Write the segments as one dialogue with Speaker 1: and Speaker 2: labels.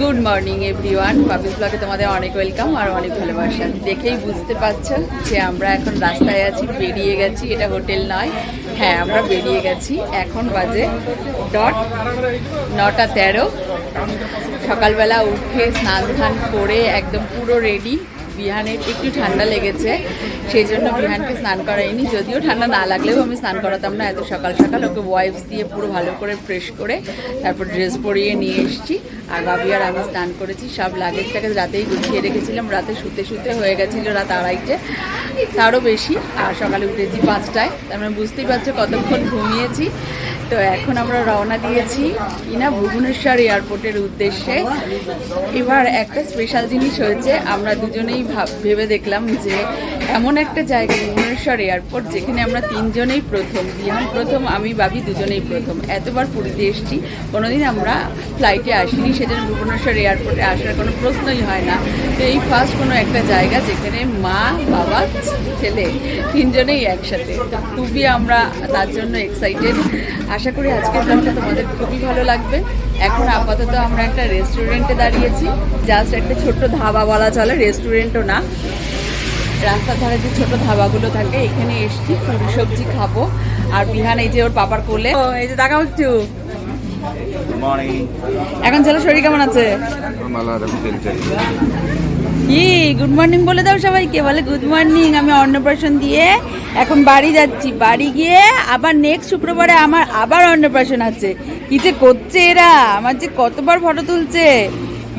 Speaker 1: Good morning everyone পাবিস ব্লগে তোমাদের অনেক ওয়েলকাম আর অনেক ভালোবাসা। দেখেই বুঝতে পারছ যে আমরা এখন রাস্তায় আছি, বেরিয়ে গেছি। এটা হোটেল নয়। হ্যাঁ আমরা বেরিয়ে গেছি। এখন বাজে ডট নটা তেরো। সকালবেলা উঠে স্নান ধান করে একদম পুরো রেডি বিহানের একটু ঠান্ডা লেগেছে, সেই জন্য বিহানকে স্নান করাইনি। যদিও ঠান্ডা না লাগলেও আমি স্নান করাতাম না, এত সকাল সকাল ওকে ওয়াইপস দিয়ে পুরো ভালো করে ফ্রেশ করে তারপর ড্রেস পরিয়ে নিয়ে এসেছি। আর বাবি আর আমি স্নান করেছি, সব লাগেজটাকে রাতেই গুছিয়ে রেখেছিলাম, রাতে শুতে শুতে হয়ে গেছিল রাত আড়াইটে, তারও বেশি। আর সকালে উঠেছি পাঁচটায়, তার মানে বুঝতেই পারছ কতক্ষণ ঘুমিয়েছি। তো এখন আমরা রওনা দিয়েছি কিনা ভুবনেশ্বর এয়ারপোর্টের উদ্দেশ্যে। এবার একটা স্পেশাল জিনিস হয়েছে, আমরা দুজনেই ভাব- ভেবে দেখলাম যে এমন একটা জায়গা ভুবনেশ্বর এয়ারপোর্ট, যেখানে আমরা তিনজনেই প্রথম। বিহান প্রথম, আমি, বাবি দুজনেই প্রথম। এতবার পুরীতে এসেছি, কোনোদিন আমরা ফ্লাইটে আসিনি, সেজন্য ভুবনেশ্বর এয়ারপোর্টে আসার কোনো প্রশ্নই হয় না। তো এই ফার্স্ট কোনো একটা জায়গা যেখানে মা, বাবা, ছেলে তিনজনেই একসাথে। খুবই আমরা তার জন্য এক্সাইটেড আশা করি আজকের ব্লগটা তোমাদের খুবই ভালো লাগবে। এখন আপাতত আমরা একটা রেস্টুরেন্টে দাঁড়িয়েছি। জাস্ট একটা ছোট্ট ধাবা বলা চলে রেস্টুরেন্টও না। রাস্তার ধারে যে ছোট ধাবাগুলো থাকে এখানে এসছি পুরি সবজি খাব। আর বিহান এই যে ওর পাপার কোলে। ও, এই যে দেখাও একটু। এখন ছেলে শরীর কেমন আছে? কি গুড মর্নিং বলে দাও সবাইকে। বলে গুড মর্নিং আমি অন্নপ্রাশন দিয়ে এখন বাড়ি যাচ্ছি। বাড়ি গিয়ে আবার নেক্সট শুক্রবারে আমার আবার অন্নপ্রাশন আছে। কি যে করছে এরা? আমার যে কতবার ফটো তুলছে?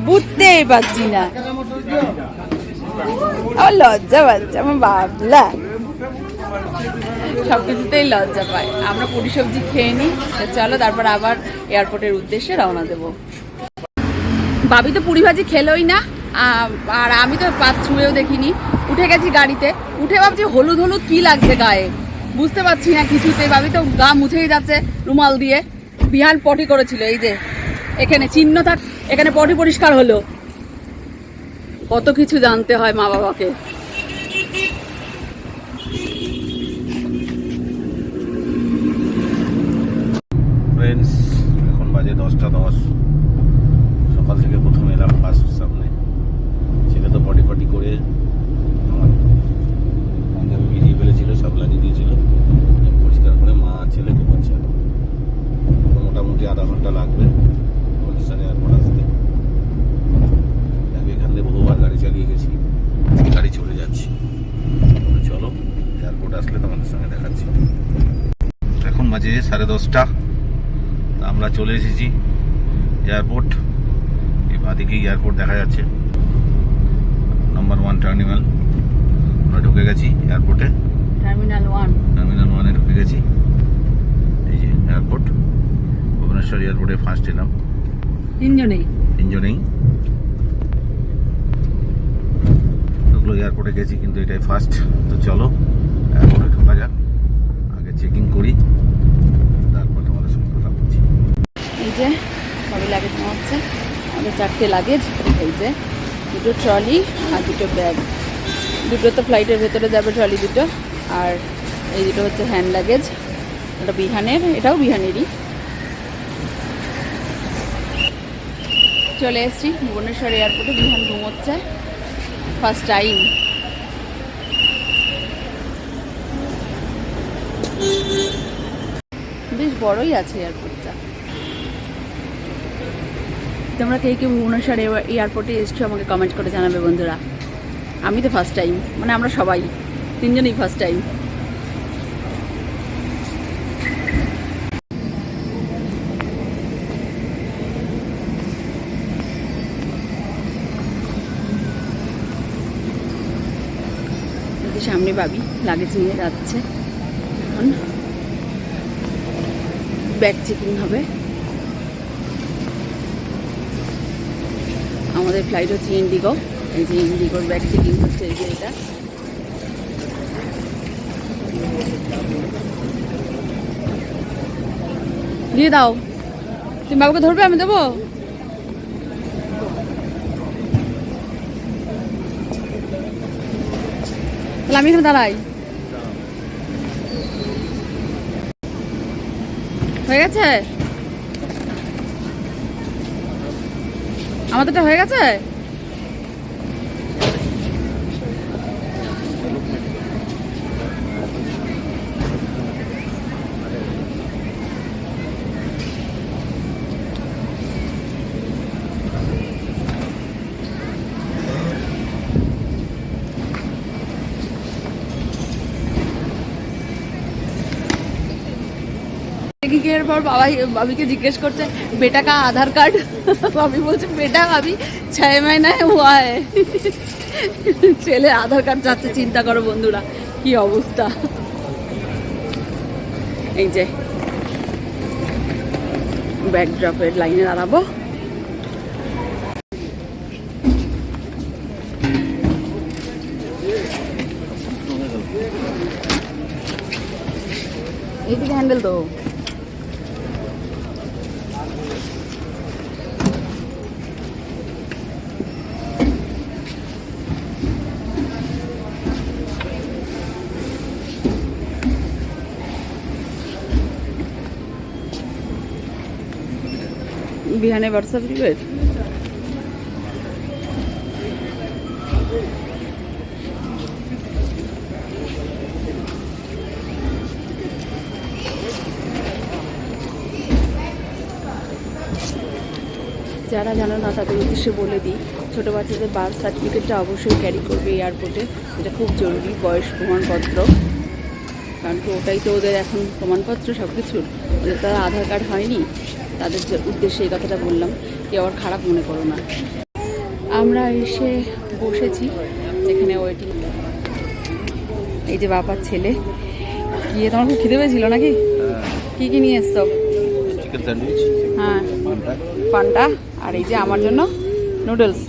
Speaker 1: বুঝতেই পারছি না। আমার লজ্জা পাচ্ছে আমার বাবলা সব কিছুতেই লজ্জা পায়। আমরা পুরি সবজি খেয়ে নিই চলো তারপর আবার এয়ারপোর্টের উদ্দেশ্যে রওনা দেবো। বাবি তো পুরি ভাজি খেলোই না আর আমি তো পাত ছুঁয়েও দেখিনি। উঠে গেছি গাড়িতে, উঠে ভাবছি হলুদ হলুদ কি লাগছে গায়ে। বুঝতে পারছি না কিছুতে ভাবি তো গা মুছেই যাচ্ছে রুমাল দিয়ে। বিহান পটি করেছিল, এই যে, এখানে চিহ্ন থাক, এখানে পটি পরিষ্কার হলো। কত কিছু জানতে হয় মা বাবাকে।
Speaker 2: ফ্রেন্ডস এখন বাজে দশটা দশ। সকাল থেকে প্রথম এলাম বাসের সামনে। ছেলে তো পটি পটি করে আমার পাঞ্জাবি ভিজিয়ে ফেলেছিল সব লাগিয়ে দিয়েছিল পরিষ্কার করে মা আর ছেলে ঘুমাচ্ছে এখন তো মোটামুটি আধা ঘণ্টা লাগবে ভুবনেশ্বর এয়ারপোর্ট আসতে আমি এখান থেকে বহুবার গাড়ি চালিয়ে গেছি আজকে গাড়ি চলে যাচ্ছি তো চলো এয়ারপোর্ট আসলে তোমাদের সঙ্গে দেখাচ্ছি এখন বাজে সাড়ে দশটা। তা আমরা চলে এসেছি এয়ারপোর্ট। এই বাদিকে এয়ারপোর্ট দেখা যাচ্ছে। Number one terminal. আমরা ঢুকে গেছি এয়ারপোর্টে।
Speaker 1: Terminal one.
Speaker 2: টার্মিনাল ওয়ানে ঢুকে গেছি। এই যে এয়ারপোর্ট। ভুবনেশ্বর এয়ারপোর্টে ফার্স্ট এলাম।
Speaker 1: তিনজনেই।
Speaker 2: তিনজনেই। ওগুলো এয়ারপোর্টে গেছি কিন্তু এটাই ফার্স্ট তো চলো এয়ারপোর্টে ঢোকা যাক। আগে চেকিং করি তারপর তোমাদের সঙ্গে কথা বলছি
Speaker 1: এই যে সবই লাগেজ হচ্ছে। আমাদের চারটে লাগেজ এই যে দুটো ট্রলি আর দুটো ব্যাগ দুটো তো ফ্লাইটের ভেতরে যাবে ট্রলি দুটো। আর এই দুটো হচ্ছে হ্যান্ড লাগেজ ওটা বিহানের, এটাও বিহানেরই। চলে এসেছি। ভুবনেশ্বর এয়ারপোর্টে বিহান ঘুমোচ্ছে। ফার্স্ট টাইম বেশ বড়ই আছে এয়ারপোর্টটা তোমরা কে কে এয়ার- এয়ারপোর্টে এসছো আমাকে কমেন্ট করে জানাবে বন্ধুরা। আমি তো ফার্স্ট টাইম মানে আমরা সবাই, তিনজনই ফার্স্ট টাইম সামনে ভাবি লাগেজ নিয়ে যাচ্ছে। এখন ব্যাগ চেকিং হবে। আমাদের ফ্লাইট হচ্ছে ইন্ডিগো এই যে ইন্ডিগোর ব্যাগ চেকিং হচ্ছে, এই যে এটা। দিয়ে দাও। তুমি বাবুকে ধরবে, আমি দেবো? তাহলে আমি এখানে দাঁড়াই। হয়ে গেছে? আমাদেরটা হয়ে গেছে? এর পর বাবা বাবিকে জিজ্ঞেস করছে, বেটা কা আধার কার্ড? বাবি বলছে, বেটা বাবি ছয় মাইনায় হুয়া ছেলে আধার কার্ড যাচ্ছে চিন্তা করো বন্ধুরা, কি অবস্থা। এই যে ব্যাকড্রপের লাইনে দাঁড়াবো। এইদিকে হ্যান্ডেল তো। বিহানে হোয়াটসঅ্যাপ দিবে? যারা জানো না, তাদের উদ্দেশ্যে বলে দিই, ছোটো বাচ্চাদের বার্থ সার্টিফিকেটটা অবশ্যই ক্যারি করবে এয়ারপোর্টে এটা খুব জরুরি, বয়স প্রমাণপত্র। কারণ ওটাই তো ওদের এখন প্রমাণপত্র সব কিছুর ওদের তারা আধার কার্ড হয়নি তাদের উদ্দেশ্যে এই কথাটা বললাম কেউ আবার খারাপ মনে করো না। আমরা এসে বসেছি যেখানে ওয়েটিং এই যে বাবার ছেলে। গিয়ে তোমার খুব খিদে পেয়েছিল নাকি? কি কি নিয়ে এসছো? হ্যাঁ।
Speaker 2: পানটা
Speaker 1: আর এই যে আমার জন্য নুডলস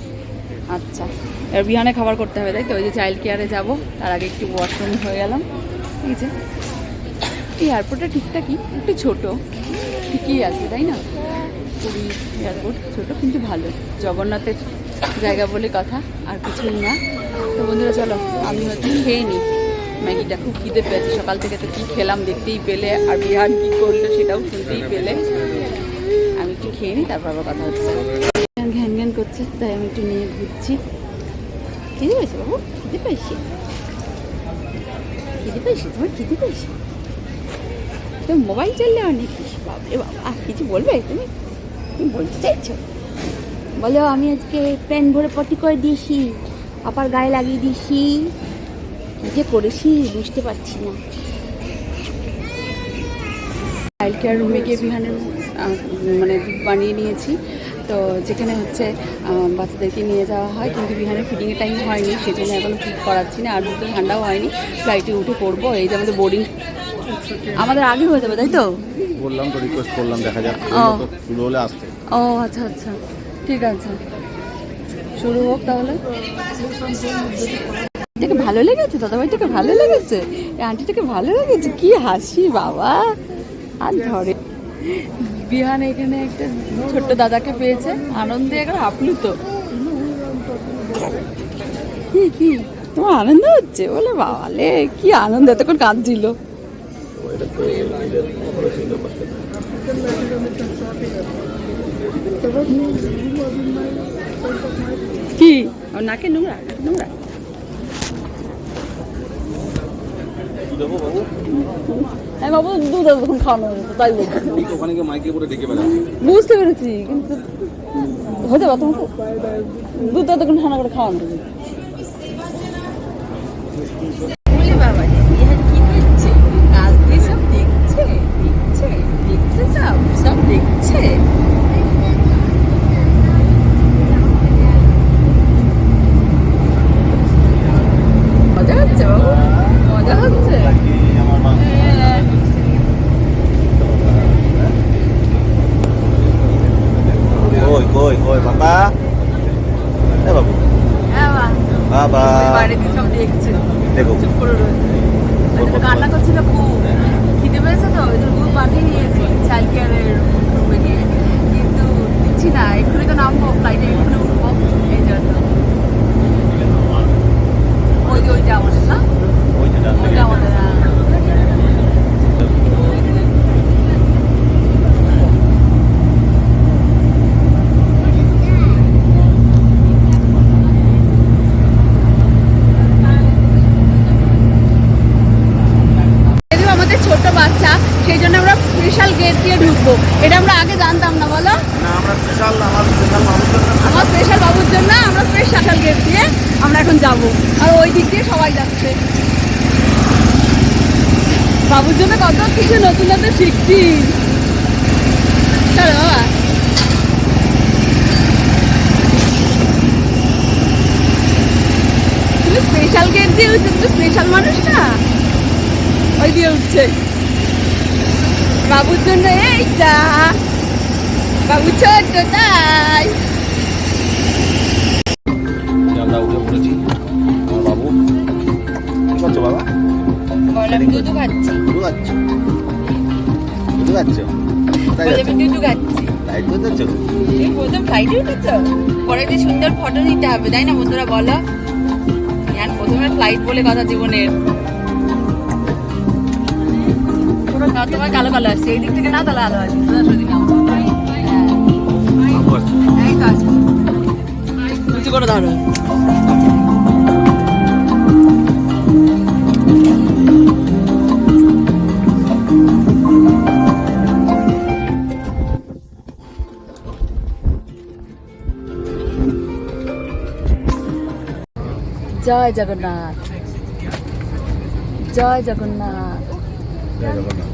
Speaker 1: আচ্ছা। এবার বিহানে খাবার করতে হবে তাই তো? ওই যে চাইল্ড কেয়ারে যাব। তার আগে একটু ওয়াশরুম হয়ে গেলাম। এই যে। এই এয়ারপোর্টটা ঠিকঠাকই একটু ছোটো। ঠিকই আছে, তাই না? পুরী এয়ারপোর্ট ছোটো কিন্তু ভালো। জগন্নাথের জায়গা বলে কথা, আর কিছুই না। তো বন্ধুরা, চলো, আমি হচ্ছে খেয়ে নিই। ম্যাগিটা খুব খিদে পেয়েছে, সকাল থেকে তো কী খেলাম দেখতেই পেলে, আর বিহার কী করল সেটাও শুনতেই পেলে। আমি একটু খেয়ে নিই, তারপর আবার কথা হচ্ছে। ঘ্যান ঘ্যান করছে, তাই আমি একটু নিয়ে ঘুরছি। খিদে পেয়েছে বাবু? খিদে পেয়েছি? খিদে পেয়েছি? তোমার খিদে পেয়েছি? তো মোবাইল চললে অনেক বাবরে বাবা কিছু বলবে তুমি? তুমি বলতে চাইছো? বলো, আমি আজকে প্যান ভরে পটি করে দিয়েছি, আপার গায়ে লাগিয়ে দিয়েছি। যে করেছি বুঝতে পারছি না। চাইল্ড কেয়ার রুমে গিয়ে বিহানের মানে বানিয়ে নিয়েছি। তো যেখানে হচ্ছে বাচ্চাদেরকে নিয়ে যাওয়া হয়, কিন্তু বিহানের ফিডিংয়ের টাইম হয়নি, সেজন্য এখনও ফিড করাচ্ছি না, আর দুধ ঠান্ডাও হয়নি। ফ্লাইটে উঠে পড়ব, এই যে আমাদের বোর্ডিং আমাদের আগে হয়ে যাবে তাই তো?
Speaker 2: বললাম তো রিকোয়েস্ট করলাম দেখা যাক। শুরু হলে আসতে
Speaker 1: ও আচ্ছা আচ্ছা ঠিক আছে। শুরু হোক তাহলে। এটাকে ভালো লেগেছে দাদা দাদাভাইটাকে ভালো লেগেছে? এই আন্টিটাকে ভালো লেগেছে? কি হাসি বাবা। আর ধরে। বিহান এখানে একটা ছোট্ট দাদাকে পেয়েছে আনন্দে এখন আপ্লুত। কি কি? তোমার আনন্দ হচ্ছে? বলে বাবালে কি আনন্দ এতক্ষণ কাঁদছিল। কি? নাকে নোংরা নোংরা।
Speaker 2: বাবু
Speaker 1: তাই
Speaker 2: মাইকে করে ডেকে
Speaker 1: বুঝতে পেরেছি, কিন্তু হতে পারতো দুধ এতক্ষণ ঠান্ডা করে খাওয়ানো হয়েছে বাবা কি করছে কাজ দিয়ে সব দেখছে দেখছে দেখছে সব সব দেখছে মজা হচ্ছে বাবু মজা হচ্ছে হ্যাঁ।
Speaker 2: কই কই কই বাবা এ বাবু
Speaker 1: হ্যাঁ বাবা
Speaker 2: বাবা
Speaker 1: বাড়িতে সব দেখছে
Speaker 2: দেখো
Speaker 1: চুপ করে রয়েছে ওই জন্য কান্না করছিল খুব খিদে পেয়েছে তো ওই জন্য খুব পাঠিয়ে নিয়েছি চাইল্ড কেয়ারের রুমে গিয়ে কিন্তু দিচ্ছি না এক্ষুনি তো নামবো ফ্লাইটে এক্ষুনি উঠবো এই জন্য ওই যে ওইটা আমাদের না
Speaker 2: ওই যে ডান
Speaker 1: ওইটা
Speaker 2: দিকে।
Speaker 1: আমাদের হ্যাঁ। আমাদের ছোট বাচ্চা সেই জন্য আমরা স্পেশাল গেট দিয়ে ঢুকবো। এটা আমরা আগে জানতাম না বলো?
Speaker 3: আমরা স্পেশাল আমার
Speaker 1: বাবুর জন্য আমরা স্পেশাল গেট দিয়ে আমরা এখন যাব। আর ওই দিক দিয়ে সবাই যাচ্ছে। বাবুর জন্য কত কিছু নতুন নতুন শিখছি। চলো বাবা। তুমি স্পেশাল গেট দিয়ে উঠছে তুমি স্পেশাল মানুষ না। ওই দিয়ে উঠছে। বাবুর জন্য এইটা বাবু ছোট তাই
Speaker 2: আমরা উঠে পড়েছি। বাবু। কি করছ বাবা?
Speaker 1: দুধু খাচ্ছ।
Speaker 2: দুধু খাচ্ছ? দুধু খাচ্ছি?
Speaker 1: সুন্দর ফটো নিতে হবে তাই না বন্ধুরা বলো? প্রথমে ফ্লাইট বলে কথা জীবনের। না তোমার কালো কালো আসছে এই দিক থেকে না তাহলে আলো আসছে সোজাসুজি নাও
Speaker 2: বাবু আসছে
Speaker 1: হ্যাঁ, এই তো আসছে উঁচু করে ধরো জয় জগন্নাথ। জয় জগন্নাথ।
Speaker 2: জয় জগন্নাথ।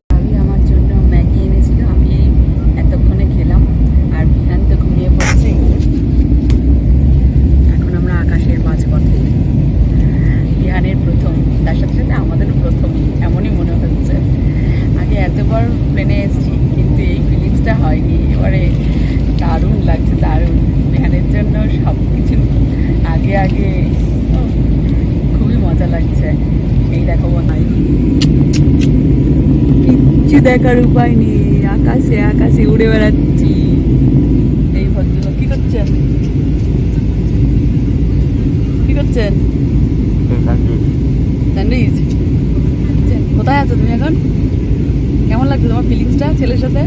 Speaker 1: দেখার উপায় নেই আকাশে আকাশে উড়ে বেড়াচ্ছি। এই ভদ্রলোক কি করছেন? কি করছেন? স্যান্ডউইচ কোথায় আছো তুমি এখন? কেমন লাগছে তোমার ফিলিংসটা ছেলের সাথে?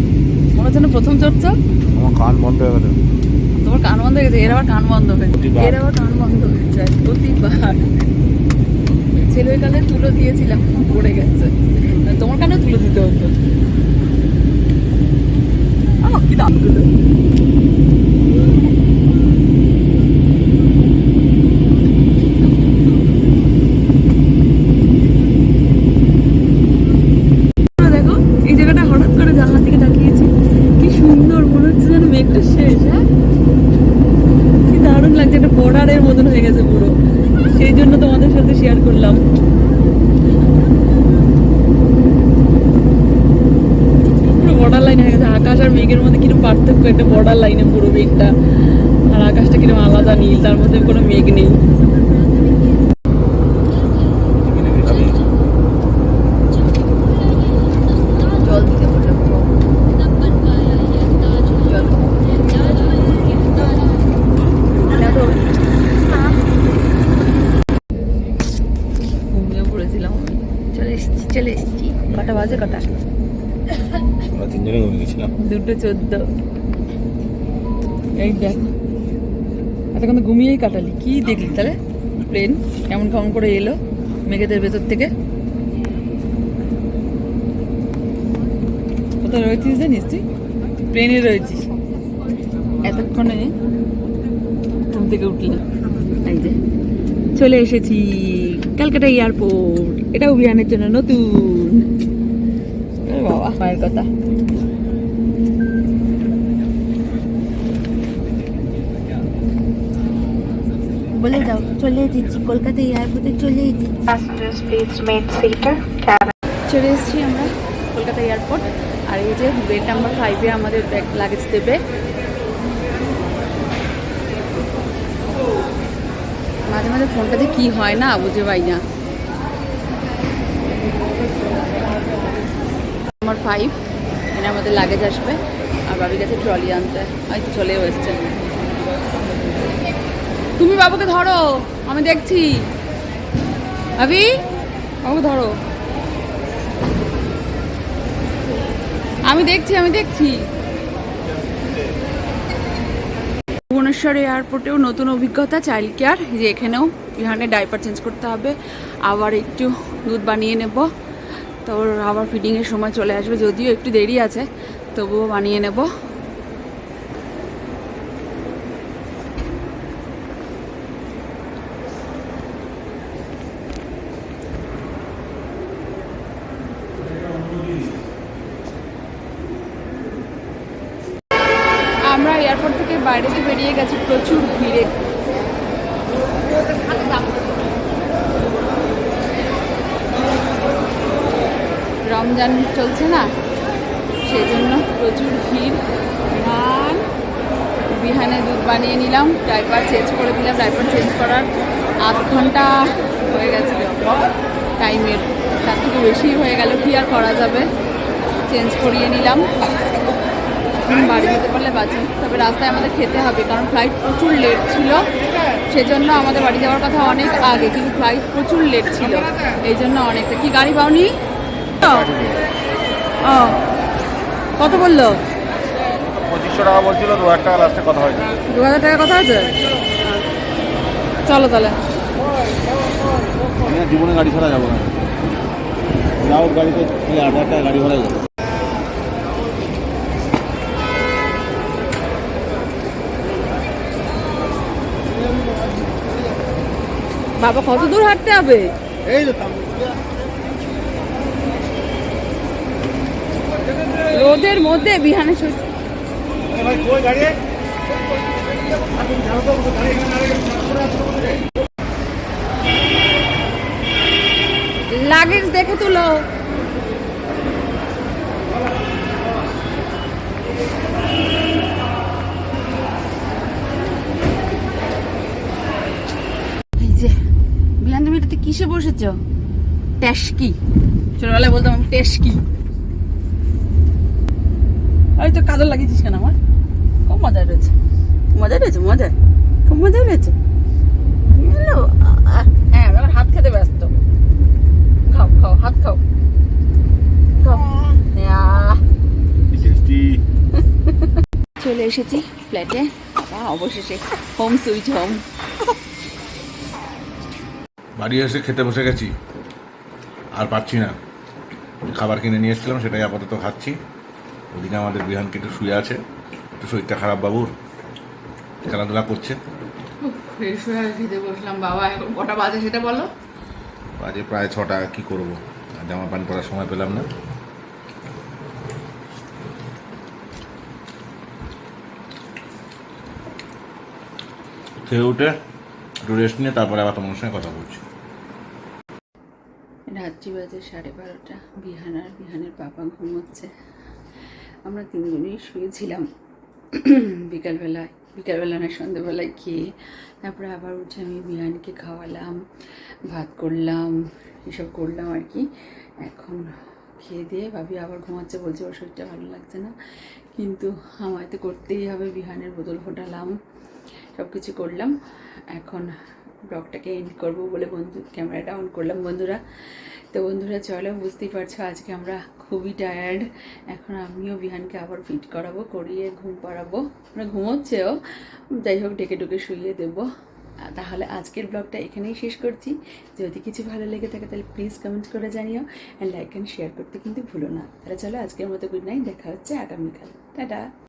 Speaker 1: মনে হচ্ছে না প্রথম চড়ছো
Speaker 2: আমার কান বন্ধ হয়ে গেছে।
Speaker 1: তোমার কান বন্ধ হয়ে গেছে এর আবার কান বন্ধ হয়েছে। এর আবার কান বন্ধ হয়ে যায় প্রতিবার ছেলের কালে তুলো দিয়েছিলাম পড়ে গেছে। কানেও তুলো দিতে হতো। কি দাম শেষ হ্যাঁ? বর্ডারের মতন হয়ে গেছে পুরো। সেই জন্য তোমাদের সাথে শেয়ার করলাম পুরো বর্ডার লাইন হয়ে গেছে আকাশ আর মেঘের মধ্যে কীরকম পার্থক্য? একটা বর্ডার লাইনে পুরো মেঘটা আর আকাশটা কীরকম আলাদা নীল তার মধ্যে কোনো মেঘ নেই। চলে এসেছি চলে এসেছি। কটা বাজে কটা? দুটো চোদ্দ। এই দেখ। এতক্ষণ ঘুমিয়েই কাটালি। কি দেখলি? তাহলে প্লেন কেমন কেমন করে এলো মেঘেদের ভেতর থেকে? কোথায় রয়েছিস জানিস তুই? প্লেনে রয়েছিস। এতক্ষণে ঘুম থেকে উঠলি। এই যে, চলে এসেছি ক্যালকাটা এয়ারপোর্ট। এটা অভিযানের জন্য নতুন। বাবা, মায়ের কথা।
Speaker 4: বলে দাও চলে এসেছি। কলকাতা এয়ারপোর্টে চলে এসেছি।
Speaker 1: চলে এসেছি আমরা কলকাতা এয়ারপোর্ট আর এই যে বেড নাম্বার ফাইভে আমাদের ব্যাগ লাগেজ দেবে। মাঝে মাঝে ফোনটাতে কি হয় না বুঝে পাই না। নাম্বার ফাইভ এখানে আমাদের লাগেজ আসবে। আর বাবির কাছে ট্রলি আনতে। হয়তো চলেও এসছে। তুমি বাবুকে ধরো, আমি দেখছি। আবি বাবুকে ধরো। আমি দেখছি আমি দেখছি। ভুবনেশ্বর এয়ারপোর্টেও নতুন অভিজ্ঞতা চাইল্ড কেয়ার যে এখানেও বিহানে ডাইপার চেঞ্জ করতে হবে। আবার একটু দুধ বানিয়ে নেব। তো আবার ফিডিংয়ের সময় চলে আসবে, যদিও একটু দেরি আছে, তবুও বানিয়ে নেব আমরা থেকে বাইরেতে বেরিয়ে গেছে, প্রচুর ভিড়ে। রমজান চলছে না? সেই জন্য প্রচুর ভিড়। বিহান, বিহানে দুধ বানিয়ে নিলাম ডাইপার চেঞ্জ করে দিলাম ডাইপার চেঞ্জ করার আধ ঘণ্টা হয়ে গেছে টাইমের তার থেকে বেশি হয়ে গেল, কি আর করা যাবে? চেঞ্জ করিয়ে নিলাম। যেতে তবে রাস্তায় আমাদের খেতে হবে কারণ ফ্লাইট প্রচুর লেট ছিল। সেজন্য আমাদের বাড়ি যাওয়ার কথা অনেক আগে কিন্তু ফ্লাইট প্রচুর লেট ছিল। এই জন্য অনেকটা। কি গাড়ি পাওনি? ও। কত বলল?
Speaker 3: পঁচিশশো টাকা বলছিল দু হাজার টাকা লাস্টে কথা হয়েছে।
Speaker 1: দু হাজার টাকা কথা আছে চলো তাহলে।
Speaker 3: জীবনে গাড়ি ছাড়া যাব না। যাও গাড়িতে আট হাজার টাকা গাড়ি ভাড়া যাবে।
Speaker 1: বাবা কত দূর হাঁটতে হবে?
Speaker 3: এই
Speaker 1: রোদের মধ্যে বিহানে লাগেজ দেখে তুলো এই যে বিহান তুমি এটাতে কিসে বসেছ? ট্যাস্কি ছোটবেলায় বলতাম আমি ট্যাস্কি ওই তো কাদর লাগিয়েছিস কেন আমার? খুব মজা রয়েছে। মজা রয়েছে মজা। খুব মজা রয়েছে। হ্যাঁ হাত খেতে ব্যস্ত। খাও খাও হাত খাও। খাও। চলে এসেছি ফ্ল্যাটে। অবশেষে হোম সুইট হোম
Speaker 2: বাড়ি এসে খেতে বসে গেছি। আর পাচ্ছি না। খাবার কিনে নিয়ে এসেছিলাম সেটাই আপাতত খাচ্ছি। ওদিকে আমাদের বিহানকে একটু শুয়ে আছে। একটু শরীরটা খারাপ বাবুর। খেলাধুলা করছে।
Speaker 1: ফ্রেশ হয়ে খেতে বসলাম বাবা এখন কটা বাজে সেটা বলো।
Speaker 2: বাজে প্রায় ছটা কি করব? জামা প্যান্ট পরার সময় পেলাম না। খেয়ে উঠে একটু রেস্ট নিয়ে তারপরে আবার তোমার সঙ্গে কথা বলছি।
Speaker 1: রাত্রি বাজে, সাড়ে বারোটা। বিহান আর বিহানের বাবা ঘুমোচ্ছে। আমরা তিনজনেই শুয়েছিলাম। বিকালবেলায়, বিকালবেলা না সন্ধ্যেবেলায় খেয়ে তারপরে আবার উঠে আমি বিহানকে খাওয়ালাম, ভাত করলাম, এসব করলাম আর কি। এখন খেয়ে দিয়ে ভাবি আবার ঘুমাচ্ছে বলছে, ওর শরীরটা ভালো লাগছে না। কিন্তু আমায় তো করতেই হবে, বিহানের বোতল ফোটালাম সব কিছু করলাম। এখন ব্লগটাকে এন্ড করব বলে বন্ধু, ক্যামেরাটা অন করলাম বন্ধুরা। তো বন্ধুরা, চলো বুঝতেই পারছ আজকে আমরা খুবই টায়ার্ড এখন আমিও বিহানকে আবার ফিট করাবো, করিয়ে ঘুম পাড়াবো। আমরা ঘুমোচ্ছেও। যাই হোক, ডেকে ডুকে শুইয়ে দেবো। তাহলে আজকের ব্লগটা এখানেই শেষ করছি। যদি কিছু ভালো লেগে থাকে, তাহলে প্লিজ কমেন্ট করে জানিও। অ্যান্ড লাইক অ্যান্ড শেয়ার করতে কিন্তু ভুলো না। তাহলে চলো আজকের মতো গুড নাইট দেখা হচ্ছে আগামীকাল। টাটা!